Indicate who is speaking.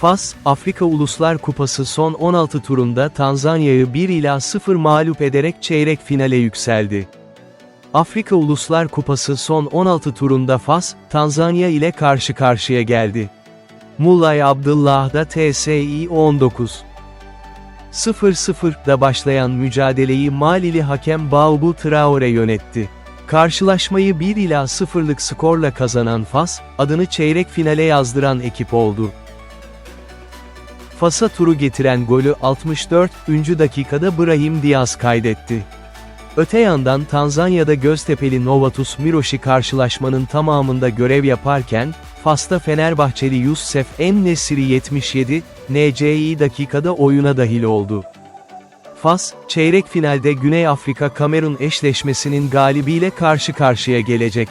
Speaker 1: Fas, Afrika Uluslar Kupası son 16 turunda Tanzanya'yı 1 ila 0 mağlup ederek çeyrek finale yükseldi. Afrika Uluslar Kupası son 16 turunda Fas, Tanzanya ile karşı karşıya geldi. Mulay Abdullah'da TSI 19. 0-0'da başlayan mücadeleyi Malili hakem Baubu Traore yönetti. Karşılaşmayı 1 ila 0'lık skorla kazanan Fas, adını çeyrek finale yazdıran ekip oldu. Fas'a turu getiren golü 64. dakikada Brahim Diaz kaydetti. Öte yandan Tanzanya'da Göztepe'li Novatus Miroşi karşılaşmanın tamamında görev yaparken, Fas'ta Fenerbahçeli Youssef En-Nesyri 77, NCI dakikada oyuna dahil oldu. Fas, çeyrek finalde Güney Afrika-Kamerun eşleşmesinin galibiyle karşı karşıya gelecek.